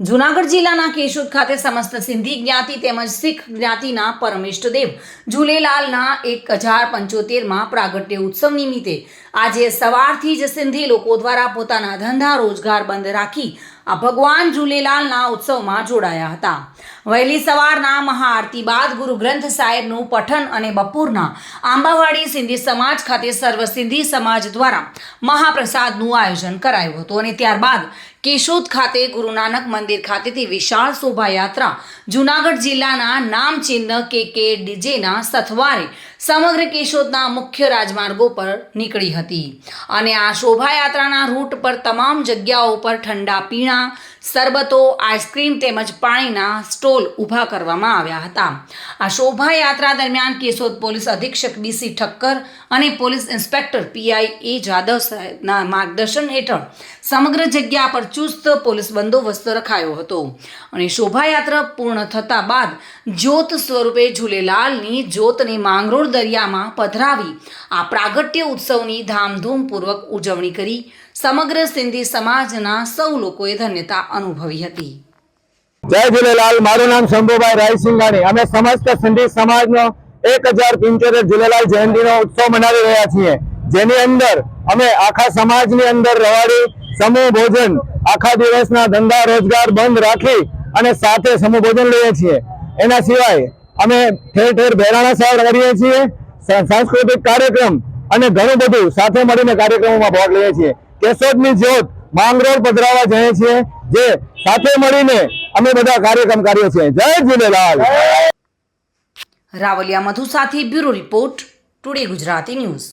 જુનાગઢ જિલ્લાના કેશોદ ખાતે સમસ્ત સિંધી જ્ઞાતિ તેમજ શીખ જ્ઞાતિના પરમેષ્ઠદેવ ઝૂલેલાલના એક હજાર પંચોતેરમાં પ્રાગટ્ય ઉત્સવ નિમિત્તે આજે સવારથી જ સિંધી લોકો દ્વારા પોતાના ધંધા રોજગાર બંધ રાખી આ ભગવાન ઝૂલેલાલના ઉત્સવમાં જોડાયા હતા. વહેલી સવારના મહાઆરતી બાદ ગુરુ ગ્રંથ સાહેબનું પઠન અને બપોરના આંબાવાડી સિંધી સમાજ ખાતે સર્વ સિંધી સમાજ દ્વારા મહાપ્રસાદનું આયોજન કરાયું હતું અને ત્યારબાદ કેશોદ ખાતે ગુરુ નાનક મંદિર ખાતેથી વિશાળ શોભાયાત્રા, જૂનાગઢ જિલ્લાના નામચિહ્ન કે કે ડીજેના સથવારે સમગ્ર કેશોદના મુખ્ય રાજમાર્ગો પર નીકળી હતી. અને આ શોભાયાત્રાના રૂટ પર તમામ જગ્યાઓ પર ઠંડા પીણા સરબતો આઈસ્ક્રીમ તેમજ પાણીના સ્ટોલ ઊભા કરવામાં આવ્યા હતા. આ શોભાયાત્રા દરમિયાન કેશોદ પોલીસ અધિક્ષક બીસી ઠક્કર અને police inspector PI A Jadav સાહેબના માર્ગદર્શન હેઠળ સમગ્ર જગ્યા પર ચુસ્ત પોલીસ બંદોબસ્ત રખાયો હતો. અને શોભાયાત્રા પૂર્ણ થતા બાદ જ્યોત સ્વરૂપે ઝૂલેલાલની જ્યોતને માંગરોળ દરિયામાં પધરાવી આ પ્રાગટ્ય ઉત્સવની ધામધૂમપૂર્વક ઉજવણી કરી. સમગ્ર સિંધી સમાજના સૌ લોકોએ ધન્યતા અનુભવી હતી. જય ઝૂલેલાલ મારું નામ શંભુભાઈ રાયસિંગાણી અમે સમસ્ત સિંધી સમાજનો એક હજાર પંચોતેર ઝૂલેલાલ જયંતિનો ઉત્સવ મનાવી રહ્યા છીએ. જેની અંદર અમે આખા સમાજની અંદર રવાડી, સમૂહ ભોજન, આખા દિવસના ધંધા, રોજગાર બંધ રાખી અને સાથે સમૂહ ભોજન લઈએ છીએ. એના સિવાય અમે ઠેર ઠેર બહેરાણા સાહેબ કરીએ છીએ, સાંસ્કૃતિક કાર્યક્રમ અને ઘણું બધું સાથે મળીને કાર્યક્રમોમાં ભાગ લઈએ છીએ. કેશોદની જ્યોત માંગરોળ પધરાવા જઈએ છીએ, જે સાથે મળીને અમે બધા કાર્યક્રમ કરીએ છીએ જય ઝૂલેલાલ રાવલિયા મધુ સાથે bureau report, today Gujarati news.